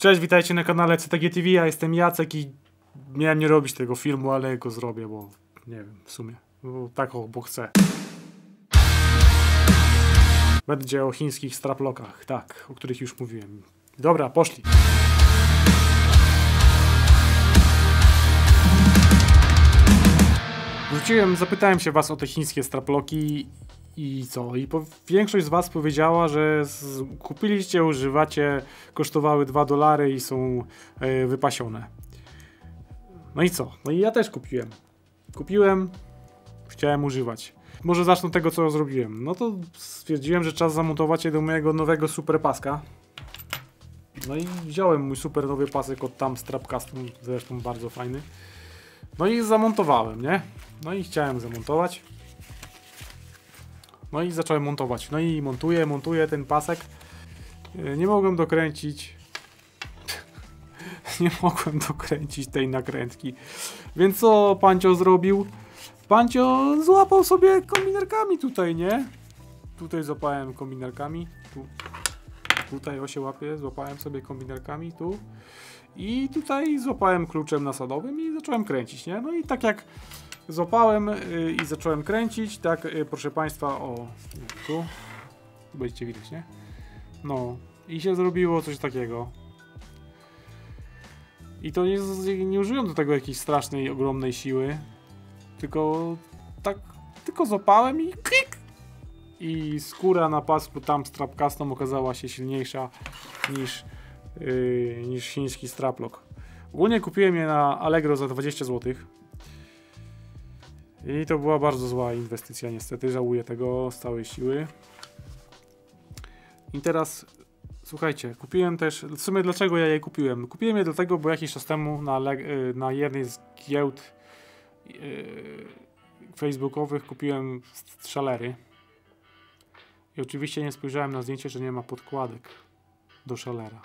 Cześć, witajcie na kanale CTG TV, ja jestem Jacek i miałem nie robić tego filmu, ale go zrobię, bo nie wiem, w sumie, bo tak bo chcę. Będzie o chińskich straplokach, tak, o których już mówiłem. Dobra, poszli. Wróciłem, zapytałem się was o te chińskie straploki i co? I po, większość z was powiedziała, że z, kupiliście, używacie, kosztowały 2 dolary i są e, wypasione. No i co? No i ja też kupiłem. Kupiłem, chciałem używać. Może zacznę tego, co zrobiłem. No to stwierdziłem, że czas zamontować je do mojego nowego super paska. No i wziąłem mój super nowy pasek od tam Strap Custom, zresztą bardzo fajny. No i zamontowałem, nie? No i chciałem zamontować. No i zacząłem montować. No i montuję, montuję ten pasek. E, Nie mogłem dokręcić. Nie mogłem dokręcić tej nakrętki. Więc co Pancio zrobił? Pancio złapał sobie kombinerkami tutaj, nie? Tutaj złapałem kombinerkami. Tu. Tutaj o się łapie, złapałem sobie kombinerkami, tu. I tutaj złapałem kluczem nasadowym i zacząłem kręcić, nie? No i tak jak złapałem y, i zacząłem kręcić, tak y, proszę Państwa, o tu, będziecie widać, nie? No i się zrobiło coś takiego. I to nie, z- nie użyłem do tego jakiejś strasznej, ogromnej siły, tylko tak, tylko złapałem i klik! I skóra na pasku tam strap custom okazała się silniejsza niż, yy, niż chiński straplock. Ogólnie kupiłem je na Allegro za 20 zł. I to była bardzo zła inwestycja, niestety. Żałuję tego z całej siły. I teraz, słuchajcie, kupiłem też. W sumie dlaczego ja je kupiłem? Kupiłem je dlatego, bo jakiś czas temu na, y, na jednej z giełd yy, facebookowych kupiłem szalery. I oczywiście nie spojrzałem na zdjęcie, że nie ma podkładek do szalera.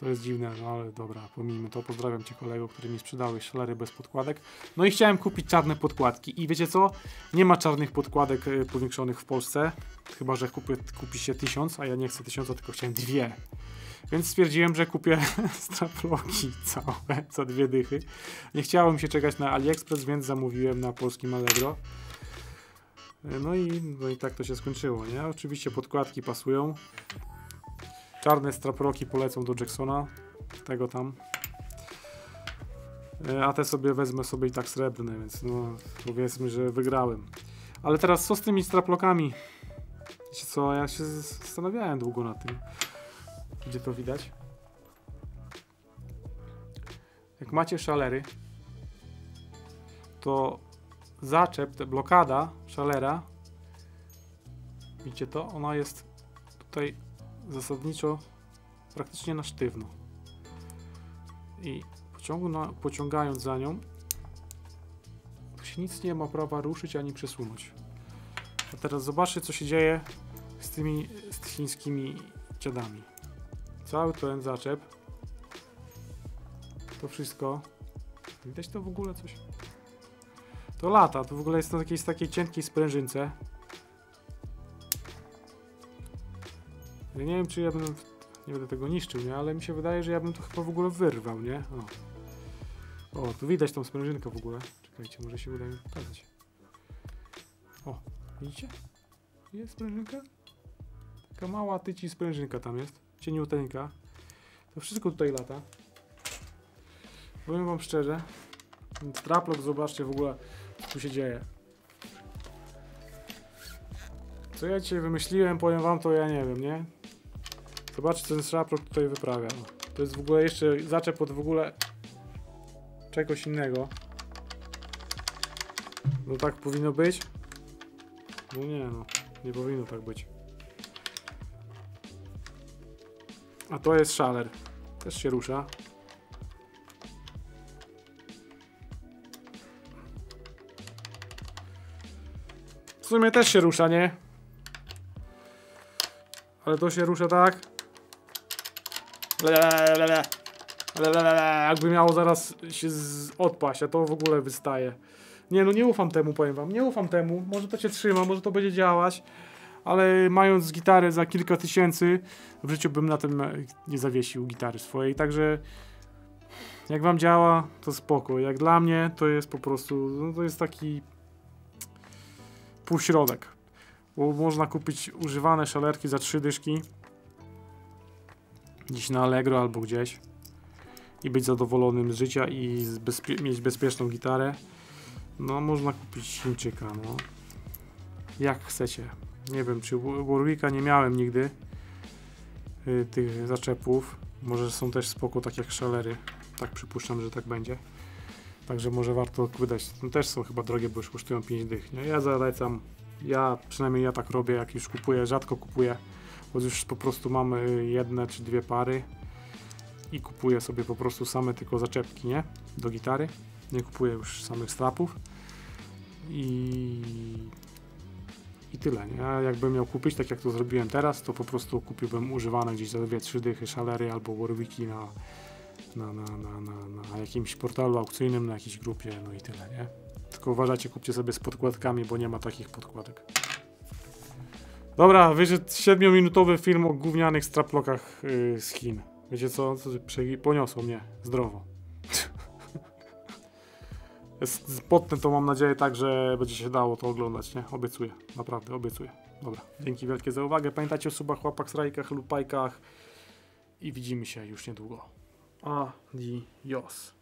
To jest dziwne, no ale dobra, pomijmy to. Pozdrawiam cię kolego, który mi sprzedałeś szalery bez podkładek. No i chciałem kupić czarne podkładki. I wiecie co? Nie ma czarnych podkładek e, powiększonych w Polsce. Chyba, że kupi, kupi się tysiąc, a ja nie chcę tysiąca, tylko chciałem dwie. Więc stwierdziłem, że kupię straploki całe, za dwie dychy. Nie chciałem się czekać na AliExpress, więc zamówiłem na polskim Allegro. E, No i, no i tak to się skończyło, nie? Oczywiście podkładki pasują. Czarne straploki polecą do Jacksona. Tego tam. E, A te sobie wezmę sobie i tak srebrne, więc no powiedzmy, że wygrałem. Ale teraz co z tymi straplokami? Wiecie co, ja się zastanawiałem długo na tym. Gdzie to widać? Jak macie szalery, to zaczep, ta blokada szalera, widzicie to? Ona jest tutaj zasadniczo praktycznie na sztywno. I pociągając za nią, się nic nie ma prawa ruszyć ani przesunąć. A teraz zobaczcie, co się dzieje z tymi z chińskimi dziadami. Cały ten zaczep, to wszystko, widać to w ogóle coś? To lata, to w ogóle jest na jakiejś takiej cienkiej sprężynce. Ja nie wiem, czy ja bym. Nie będę tego niszczył, nie? Ale mi się wydaje, że ja bym to chyba w ogóle wyrwał, nie? O, o tu widać tą sprężynkę w ogóle. Czekajcie, może się uda mi pokazać. O, widzicie? Jest sprężynka? Taka mała tyci sprężynka tam jest. Cieniuteńka. To wszystko tutaj lata. Powiem wam szczerze. ten Straplok, zobaczcie w ogóle, co tu się dzieje. Co ja dzisiaj wymyśliłem, powiem wam, to ja nie wiem, nie? Zobaczcie, ten straplok tutaj wyprawia. No. To jest w ogóle jeszcze zaczep od w ogóle czegoś innego. No tak powinno być? No nie no, nie powinno tak być. A to jest szaler. Też się rusza. W sumie też się rusza, nie? Ale to się rusza tak. Jakby miało zaraz się odpaść, a to w ogóle wystaje. Nie no, nie ufam temu, powiem wam. Nie ufam temu. Może to się trzyma, może to będzie działać. ale mając gitarę za kilka tysięcy, w życiu bym na tym nie zawiesił gitary swojej, także jak wam działa, to spoko. Jak dla mnie, to jest po prostu, no to jest taki półśrodek. Bo można kupić używane szalerki za trzy dyszki gdzieś na Allegro albo gdzieś i być zadowolonym z życia i bezpie- mieć bezpieczną gitarę. No, można kupić Chińczyka, no. Jak chcecie. Nie wiem, czy Wa- Warwicka nie miałem nigdy y, tych zaczepów. Może są też spoko, tak jak szalery. Tak przypuszczam, że tak będzie. Także może warto wydać. No też są chyba drogie, bo już kosztują 5 dych. Nie? Ja zalecam. Ja przynajmniej ja tak robię, jak już kupuję, rzadko kupuję, bo już po prostu mamy jedne czy dwie pary i kupuję sobie po prostu same tylko zaczepki, nie? Do gitary. Nie kupuję już samych strapów. I i tyle, nie? A jakbym miał kupić, tak jak to zrobiłem teraz, to po prostu kupiłbym używane gdzieś za dwie, trzy dychy szalery albo Warwicki na, na, na, na, na, na jakimś portalu aukcyjnym, na jakiejś grupie, no i tyle, nie? Tylko uważajcie, kupcie sobie z podkładkami, bo nie ma takich podkładek. Dobra, wyszedł 7-minutowy film o gównianych straplokach yy, z Chin. Wiecie co? poniosło mnie zdrowo. Potnę to mam nadzieję tak, że będzie się dało to oglądać, nie? Obiecuję, naprawdę obiecuję. Dobra, dzięki wielkie za uwagę. Pamiętajcie o subach, łapach, strajkach, lupajkach i widzimy się już niedługo. Adios.